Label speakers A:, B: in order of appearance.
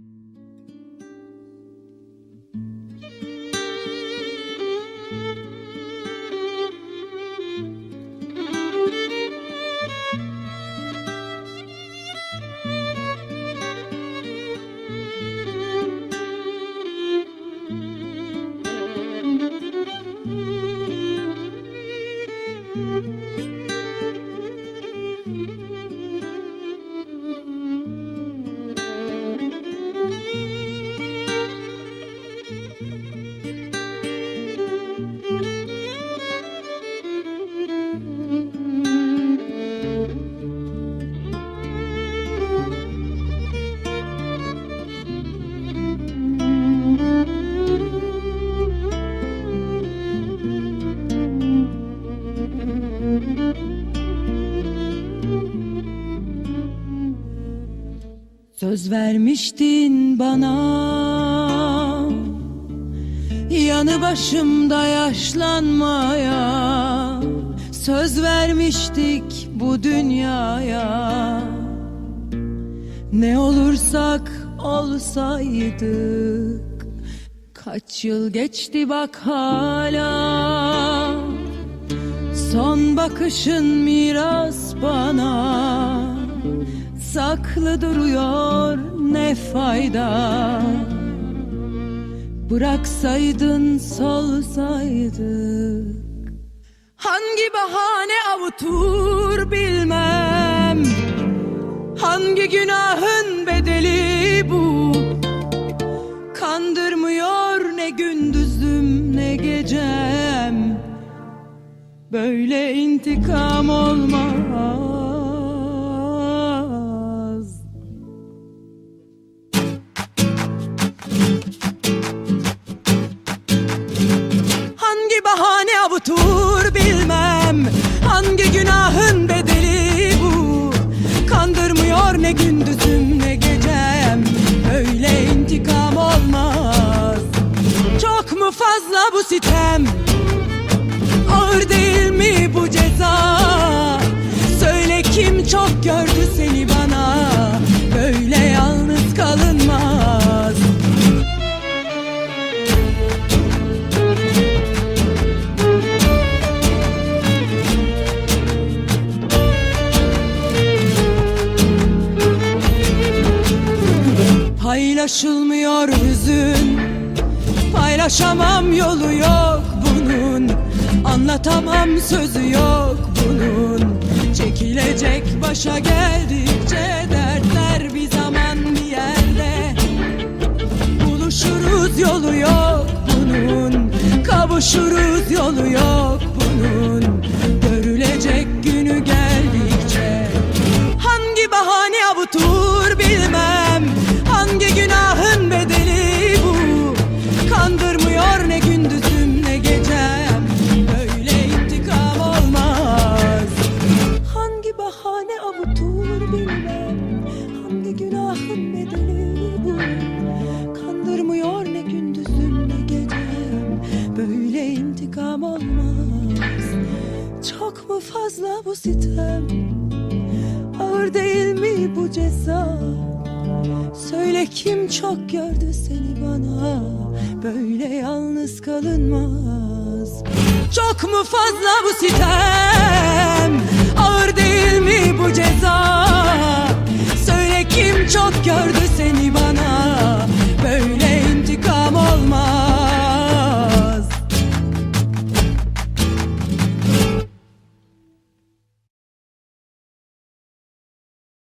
A: Mm-hmm. Söz vermiştin bana. Yanı başımda yaşlanmaya. Söz vermiştik bu dünyaya. Ne olursak olsaydık. Kaç yıl geçti bak hala. Son bakışın miras bana Saklı duruyor ne fayda? Bıraksaydın solsaydık Hangi bahane avutur bilmem. Hangi günahın bedeli bu? Kandırmıyor ne gündüzüm ne gecem. Böyle intikam olmaz ne gündüzüm ne gecem Öyle intikam olmaz. Çok mu fazla bu sitem? Ağır değil mi bu ceza? Söyle kim çok gördü seni Paylaşılmıyor hüzün. Paylaşamam yolu yok bunun. Anlatamam sözü yok bunun. Çekilecek başa geldikçe dertler bir zaman bir yerde. Buluşuruz yolu yok bunun. Kavuşuruz yolu yok bunun fazla bu sitem? Ağır değil mi bu ceza Söyle kim çok gördü seni bana? Böyle yalnız kalınmaz. Çok mu fazla bu sitem? Ağır değil mi bu ceza